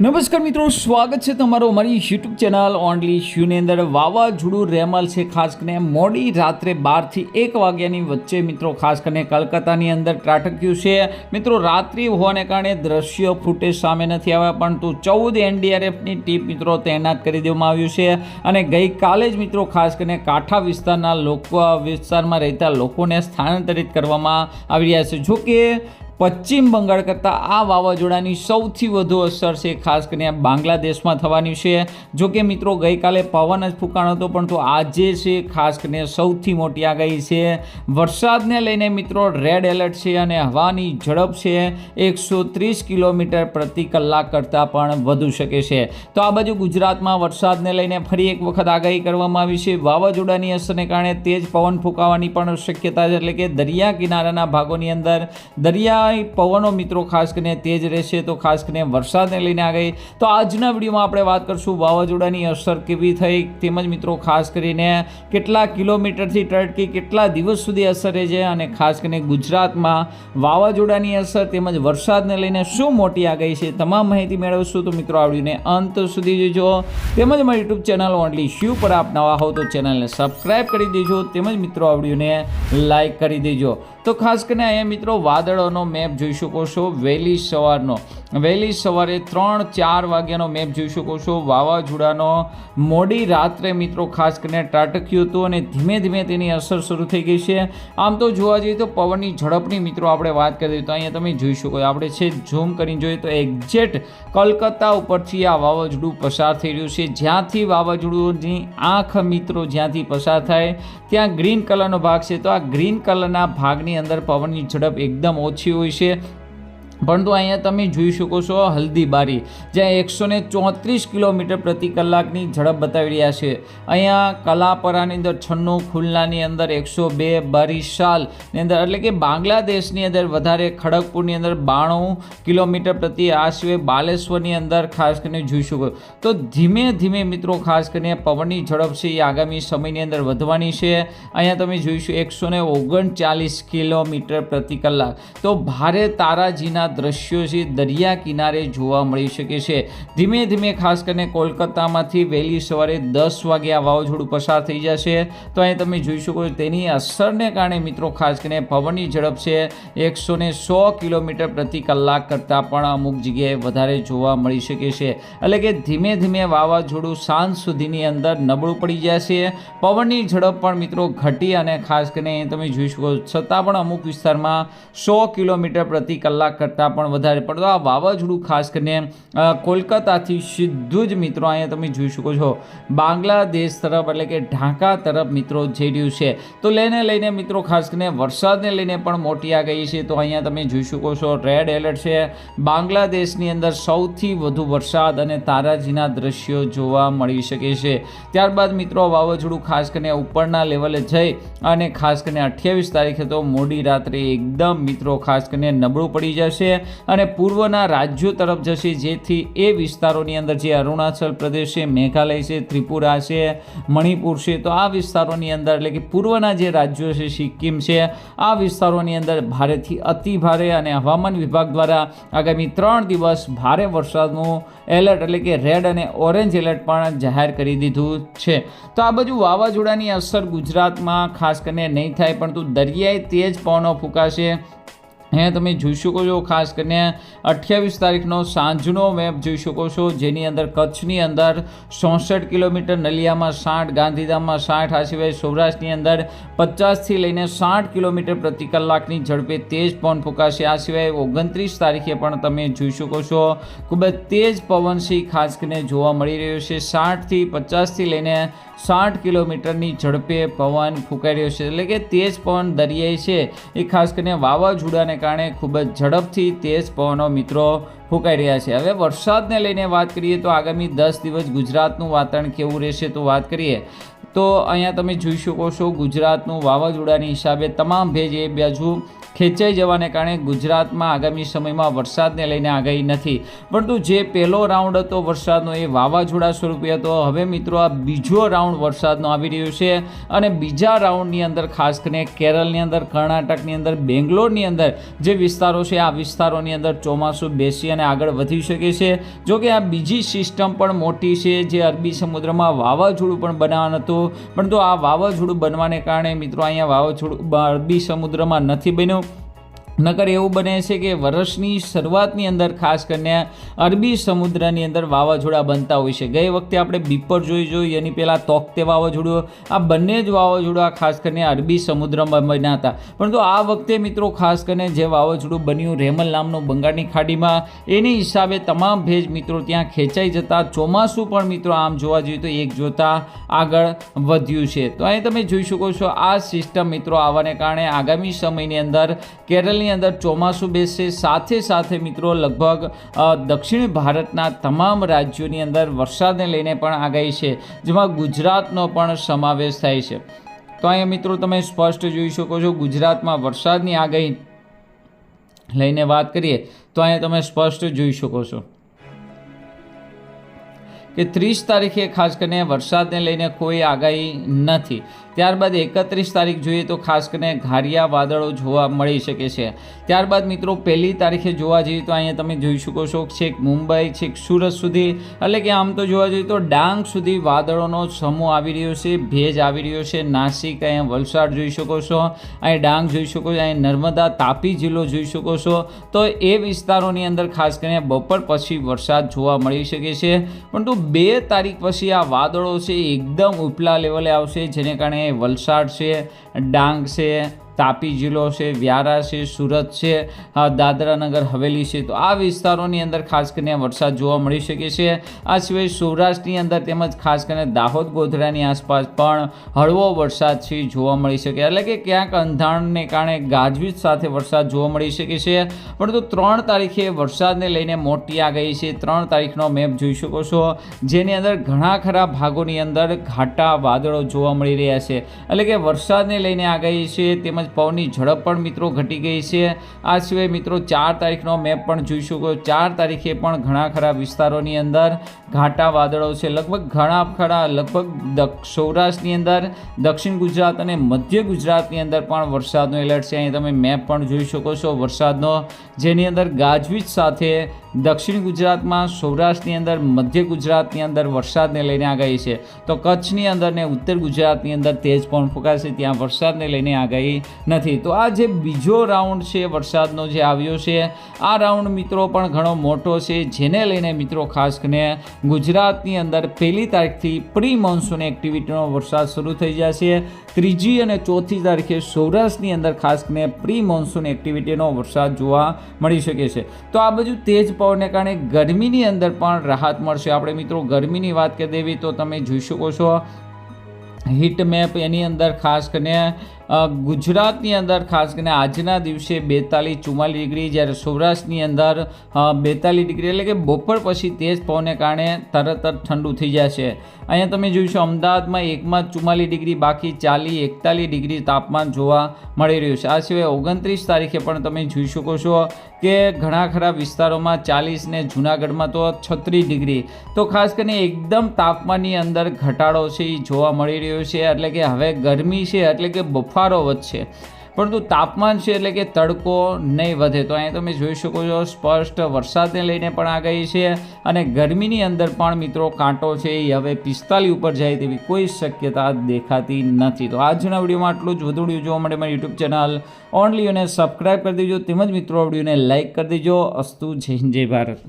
નમસ્કાર મિત્રો, સ્વાગત છે તમારું અમારી યુટ્યુબ ચેનલ ઓનલી શ્યુની અંદર વાવાઝોડું રેમલ છે. ખાસ કરીને મોડી રાત્રે બારથી એક વાગ્યાની વચ્ચે મિત્રો, ખાસ કરીને કલકત્તાની અંદર ત્રાટક્યું છે. મિત્રો, રાત્રિ હોવાને કારણે દ્રશ્ય ફૂટેજ સામે નથી આવ્યા, પરંતુ ચૌદ એનડીઆરએફની ટીમ મિત્રો, તૈનાત કરી દેવામાં આવ્યું છે. અને ગઈકાલે જ મિત્રો, ખાસ કરીને કાંઠા વિસ્તારના લોકો, વિસ્તારમાં રહેતા લોકોને સ્થાનાંતરિત કરવામાં આવી રહ્યા છે. જોકે પશ્ચિમ બંગાળ કરતાં આ વાવાઝોડાની સૌથી વધુ અસર છે, ખાસ કરીને બાંગ્લાદેશમાં થવાની છે. જો કે મિત્રો, ગઈકાલે પવન જ ફૂંકાણો હતો, પરંતુ આજે છે, ખાસ કરીને સૌથી મોટી આગાહી છે. વરસાદને લઈને મિત્રો રેડ એલર્ટ છે અને હવાની ઝડપ છે. એકસો ત્રીસ કિલોમીટર પ્રતિ કલાક કરતાં પણ વધુ શકે છે. તો આ બાજુ ગુજરાતમાં વરસાદને લઈને ફરી એક વખત આગાહી કરવામાં આવી છે. વાવાઝોડાની અસરને કારણે તેજ પવન ફૂંકાવાની પણ શક્યતા છે, એટલે કે દરિયા કિનારાના ભાગોની અંદર દરિયા પવનો મિત્રો ખાસ કરીને તેજ રહેશે તો ખાસ કરીને વરસાદને લઈને આ ગઈ તો આજના વિડીયોમાં આપણે વાત કરશું વાવાઝોડાની અસર કેવી થઈ તેમજ મિત્રો ખાસ કરીને કેટલા કિલોમીટરથી ટળકી કેટલા દિવસ સુધી અસર રહે છે અને ખાસ કરીને ગુજરાતમાં વાવાઝોડાની અસર તેમજ વરસાદને લઈને શું મોટી આગાહી છે તમામ માહિતી મેળવશું. તો મિત્રો આવડીને અંત સુધી જોજો. તેમજ મારી યુટ્યુબ ચેનલ ઓનલી શ્યુ પર આપ નવા હો તો ચેનલને સબસ્ક્રાઈબ કરી દેજો. તેમજ મિત્રો આવડીને લાઈક કરી દેજો. તો ખાસ કરીને અહીંયા મિત્રો વાદળોનો મેપ જોઈ શકો છો, વહેલી સવારનો. વહેલી સવારે ત્રણ, ચાર વાગ્યાનો મેપ જોઈ શકો છો. વાવાઝોડાનો મોડી રાત્રે મિત્રો ખાસ કરીને ત્રાટક્યું હતું અને ધીમે ધીમે તેની અસર શરૂ થઈ ગઈ છે. આમ તો જોવા જઈએ તો પવનની ઝડપની મિત્રો આપણે વાત કરીએ તો અહીંયા તમે જોઈ શકો આપણે છે ઝૂમ કરીને જોઈએ તો એક્ઝેક્ટ કલકત્તા ઉપરથી આ વાવાઝોડું પસાર થઈ રહ્યું છે. જ્યાંથી વાવાઝોડુંની આંખ મિત્રો જ્યાંથી પસાર થાય, ત્યાં ગ્રીન કલરનો ભાગ છે. તો આ ગ્રીન કલરના ભાગની અંદર પવનની ઝડપ એકદમ ઓછી હોય છે. પરંતુ અહીંયા તમે જોઈ શકો છો હલ્દીબારી જ્યાં એકસો ને ચોત્રીસ કિલોમીટર પ્રતિ કલાકની ઝડપ બતાવી રહ્યા છે. અહીંયા કલાપરાની અંદર છન્નું ખુલનાની અંદર એકસો બે બરિશાલની અંદર, એટલે કે બાંગ્લાદેશની અંદર વધારે ખડગપુરની અંદર બાણું કિલોમીટર પ્રતિ, આ સિવાય બાલેશ્વરની અંદર ખાસ કરીને જોઈ શકો. તો ધીમે ધીમે મિત્રો, ખાસ કરીને પવનની ઝડપ છે એ આગામી સમયની અંદર વધવાની છે. અહીંયા તમે જોઈશું એકસો ઓગણચાલીસ કિલોમીટર પ્રતિ કલાક. તો ભારે તારાજીના દ્રશ્યો છે દરિયા કિનારે જોવા મળી શકે છે. ધીમે ધીમે ખાસ કરીને કોલકાતામાંથી વહેલી સવારે દસ વાગે આ વાવાઝોડું પસાર થઈ જશે. તો અહીં તમે જોઈ શકો છો તેની અસરને કારણે મિત્રો ખાસ કરીને પવનની ઝડપ છે. એકસો ને સો કિલોમીટર પ્રતિ કલાક કરતાં પણ અમુક જગ્યાએ વધારે જોવા મળી શકે છે. એટલે કે ધીમે ધીમે વાવાઝોડું સાંજ સુધીની અંદર નબળું પડી જશે. પવનની ઝડપ પણ મિત્રો ઘટી અને ખાસ કરીને તમે જોઈ શકો છતાં પણ અમુક વિસ્તારમાં સો કિલોમીટર પ્રતિ કલાક કરતાં પણ વધારે પડતો. આ વાવાઝોડું ખાસ કરીને કોલકાતાથી સીધું જ મિત્રો અહીંયા તમે જોઈ શકો છો. બાંગ્લાદેશ તરફ એટલે કે ઢાકા તરફ મિત્રો જઈ રહ્યું છે. તો લઈને લઈને મિત્રો ખાસ કરીને વરસાદને લઈને પણ મોટી આ ગઈ છે. તો અહીંયા તમે જોઈ શકો છો, રેડ એલર્ટ છે. બાંગ્લાદેશની અંદર સૌથી વધુ વરસાદ અને તારાજીના દ્રશ્યો જોવા મળી શકે છે. ત્યારબાદ મિત્રો વાવાઝોડું ખાસ કરીને ઉપરના લેવલે જઈ અને ખાસ કરીને અઠ્યાવીસ તારીખે તો મોડી રાત્રે એકદમ મિત્રો ખાસ કરીને નબળું પડી જશે. અને પૂર્વના રાજ્યો તરફ જશે, જેથી એ વિસ્તારોની અંદર જે અરુણાચલ પ્રદેશ છે, મેઘાલય છે, ત્રિપુરા છે, મણિપુર છે, તો આ વિસ્તારોની અંદર એટલે કે પૂર્વના જે રાજ્યો છે, સિક્કિમ છે, આ વિસ્તારોની અંદર ભારેથી અતિ ભારે અને હવામાન વિભાગ દ્વારા આગામી ત્રણ દિવસ ભારે વરસાદનું એલર્ટ એટલે કે રેડ અને ઓરેન્જ એલર્ટ પણ જાહેર કરી દીધું છે. તો આ બાજુ વાવાઝોડાની અસર ગુજરાતમાં ખાસ કરીને નહીં થાય, પરંતુ દરિયાઈ તેજ પવનો ફૂંકાશે. અહીંયા તમે જોઈ શકો છો, ખાસ કરીને અઠ્યાવીસ તારીખનો સાંજનો મેપ જોઈ શકો છો, જેની અંદર કચ્છની અંદર ચોસઠ કિલોમીટર નલિયામાં સાઠ, ગાંધીધામમાં સાઠ, આ સિવાય સૌરાષ્ટ્રની અંદર પચાસથી લઈને સાઠ કિલોમીટર પ્રતિ કલાકની ઝડપે તેજ પવન ફૂંકાશે. આ સિવાય ઓગણત્રીસ તારીખે પણ તમે જોઈ શકો છો, ખૂબ જ તેજ પવન છે, ખાસ કરીને જોવા મળી રહ્યો છે. સાઠથી પચાસથી લઈને સાઠ કિલોમીટરની ઝડપે પવન ફૂંકાઈ રહ્યો છે. એટલે કે તેજ પવન દરિયાઈ છે. એ ખાસ કરીને વાવાઝોડાને કારણે ખૂબ જ ઝડપથી તેજ પવનો મિત્રો ફૂંકાઈ રહ્યા છે. હવે વરસાદને લઈને વાત કરીએ તો આગામી દસ દિવસ ગુજરાતનું વાતાવરણ કેવું રહેશે તો વાત કરીએ તો અહીંયા તમે જોઈ શકો છો ગુજરાતનું વાવાઝોડાની હિસાબે તમામ ભેજ એ બાજુ ખેંચાઈ જવાને કારણે ગુજરાતમાં આગામી સમયમાં વરસાદને લઈને આગાહી નથી. પરંતુ જે પહેલો રાઉન્ડ હતો વરસાદનો એ વાવાઝોડા સ્વરૂપે હતો. હવે મિત્રો આ બીજો રાઉન્ડ વરસાદનો આવી રહ્યો છે અને બીજા રાઉન્ડની અંદર ખાસ કરીને કેરળની અંદર, કર્ણાટકની અંદર, બેંગ્લોરની અંદર જે વિસ્તારો છે, આ વિસ્તારોની અંદર ચોમાસું બેસી અને આગળ વધી શકે છે. જોકે આ બીજી સિસ્ટમ પણ મોટી છે. જે અરબી સમુદ્રમાં વાવાઝોડું પણ બનાવવાનું હતું. પરંતુ આ વાવાઝોડું બનવાને કારણે મિત્રો અહીંયા વાવાઝોડું અરબી સમુદ્રમાં નથી બન્યું. નકર એવું બને છે કે વર્ષની શરૂઆતની અંદર ખાસ કરીને અરબી સમુદ્રની અંદર વાવાઝોડા બનતા હોય છે. ગઈ વખતે આપણે બીપર જોઈ જોઈ, એની પહેલાં તોકતે વાવાઝોડું, આ બંને જ વાવાઝોડા ખાસ કરીને અરબી સમુદ્રમાં બન્યા હતા. પરંતુ આ વખતે મિત્રો ખાસ કરીને જે વાવાઝોડું બન્યું, રેમલ નામનું બંગાળની ખાડીમાં, એની હિસાબે તમામ ભેજ મિત્રો ત્યાં ખેંચાઈ જતા. ચોમાસું પણ મિત્રો આમ જોવા જોઈએ તો એક જોતા આગળ વધ્યું છે. તો અહીં તમે જોઈ શકો છો આ સિસ્ટમ મિત્રો આવવાને કારણે આગામી સમયની અંદર કેરળની અંદર ચોમાસું બેસશે. સાથે સાથે મિત્રો લગભગ દક્ષિણ ભારતના તમામ રાજ્યોની અંદર વરસાદને લઈને પણ આગાહી છે, જેમાં ગુજરાતનો પણ સમાવેશ થાય છે. તો અહીંયા મિત્રો તમે સ્પષ્ટ જોઈ શકો છો, ગુજરાતમાં વરસાદની આગાહી લઈને વાત કરીએ, તો અહીંયા તમે સ્પષ્ટ જોઈ શકો છો કે ત્રીસ તારીખે ખાસ કરીને વરસાદને લઈને કોઈ આગાહી નથી. ત્યારબાદ એકત્રીસ તારીખ જોઈએ તો ખાસ કરીને ઘારિયા વાદળો જોવા મળી શકે છે. ત્યારબાદ મિત્રો, પહેલી તારીખે જોવા જઈએ તો અહીંયા તમે જોઈ શકો છો, છેક મુંબઈ, છેક સુરત સુધી, એટલે કે આમ તો જોવા જઈએ તો ડાંગ સુધી વાદળોનો સમૂહ આવી રહ્યો છે, ભેજ આવી રહ્યો છે, નાસિક અહીંયા વલસાડ જોઈ શકો છો, અહીં ડાંગ જોઈ શકો છો, અહીં નર્મદા, તાપી જિલ્લો જોઈ શકો છો. તો એ વિસ્તારોની અંદર ખાસ કરીને બપોર પછી વરસાદ જોવા મળી શકે છે. પરંતુ બે તારીખ પછી આ વાદળો છે, એકદમ ઉપલા લેવલે આવશે, જેને કારણે વલસાડ છે ડાંગ છે તાપી જિલ્લો છે, વ્યારા છે, સુરત છે દાદરાનગર, હવેલી છે. તો આ વિસ્તારોની અંદર ખાસ કરીને વરસાદ જોવા મળી શકે છે. આ સિવાય સૌરાષ્ટ્રની અંદર તેમજ ખાસ કરીને દાહોદ ગોધરાની આસપાસ પણ હળવો વરસાદ છે જોવા મળી શકે. એટલે કે ક્યાંક અંધારણને કારણે ગાજવીજ સાથે વરસાદ જોવા મળી શકે છે. પરંતુ ત્રણ તારીખે વરસાદને લઈને મોટી આગાહી છે. ત્રણ તારીખનો મેપ જોઈ શકો છો, જેની અંદર ઘણા ખરા ભાગોની અંદર ઘાટા વાદળો જોવા મળી રહ્યા છે. એટલે કે વરસાદને લઈને આગાહી છે, તેમજ પવનની ઝડપ પણ મિત્રો ઘટી ગઈ છે. આ સિવાય મિત્રો ચાર તારીખનો મેપ પણ જોઈ શકો. ચાર તારીખે પણ ઘણા ખરા વિસ્તારોની અંદર ઘાટા વાદળો છે. લગભગ ઘણા ખરા, લગભગ સૌરાષ્ટ્રની અંદર, દક્ષિણ ગુજરાત અને મધ્ય ગુજરાતની અંદર પણ વરસાદનો એલર્ટ છે. અહીં તમે મેપ પણ જોઈ શકો છો. વરસાદનો જેની અંદર ગાજવીજ સાથે દક્ષિણ ગુજરાતમાં સૌરાષ્ટ્રની અંદર, મધ્ય ગુજરાતની અંદર વરસાદને લઈને આગાહી છે. તો કચ્છની અંદર ને ઉત્તર ગુજરાતની અંદર તેજ પવન ફૂંકાશે, ત્યાં વરસાદને લઈને આગાહી નથી. તો આ જે બીજો રાઉન્ડ છે, વરસાદનો જે આવ્યો છે, આ રાઉન્ડ મિત્રો પણ ઘણો મોટો છે, જેને લઈને મિત્રો ખાસ કરીને ગુજરાતની અંદર પહેલી તારીખથી પ્રી મોન્સૂન એક્ટિવિટીનો વરસાદ શરૂ થઈ જશે. ત્રીજી અને ચોથી તારીખે સૌરાષ્ટ્રની અંદર ખાસ કરીને પ્રી મોન્સૂન એક્ટિવિટીનો વરસાદ જોવા મળી શકે છે. તો આ બધું તેજ પવનને કારણે ગરમીની અંદર પણ રાહત મળશે. આપણે મિત્રો ગરમીની વાત કરી દેવી તો તમે જોઈ શકો છો. હીટ મેપ એની અંદર ખાસ કરીને ગુજરાતની અંદર ખાસ કરીને આજના દિવસે બેતાલીસ ચુમ્માલીસ ડિગ્રી જ્યારે સૌરાષ્ટ્રની અંદર બેતાલીસ ડિગ્રી એટલે કે બપોર પછી તેજ પવનને કારણે તરત જ ઠંડુ થઈ જશે. અહીંયા તમે જોઈશો અમદાવાદમાં એકમાં ચુમ્માલીસ ડિગ્રી, બાકી ચાલીસ, એકતાલીસ ડિગ્રી તાપમાન જોવા મળી રહ્યું છે. આ સિવાય ઓગણત્રીસ તારીખે પણ તમે જોઈ શકો છો કે ઘણા ખરા વિસ્તારોમાં ચાલીસ ને જુનાગઢમાં તો છત્રીસ ડિગ્રી. તો ખાસ કરીને એકદમ તાપમાનની અંદર ઘટાડો છે એ જોવા મળી રહ્યો છે. એટલે કે હવે ગરમી છે એટલે કે બફારો વધશે. પરંતુ તાપમાન છે એટલે કે તડકો નહીં વધે. તો અહીંયા તમે જોઈ શકો છો, સ્પષ્ટ વરસાદને લઈને પણ આગાહી છે અને ગરમીની અંદર પણ મિત્રો કાંટો છે એ હવે પિસ્તાલીસ ઉપર જાય તેવી કોઈ શક્યતા દેખાતી નથી. તો આજના વિડીયોમાં આટલું જ. વધુ વીડિયો જોવા માટે મારી યુટ્યુબ ચેનલ ઓનલી અને સબસ્ક્રાઈબ કરી દેજો. તેમજ મિત્રો વિડીયોને લાઇક કરી દેજો. અસ્તુ જય જય ભારત.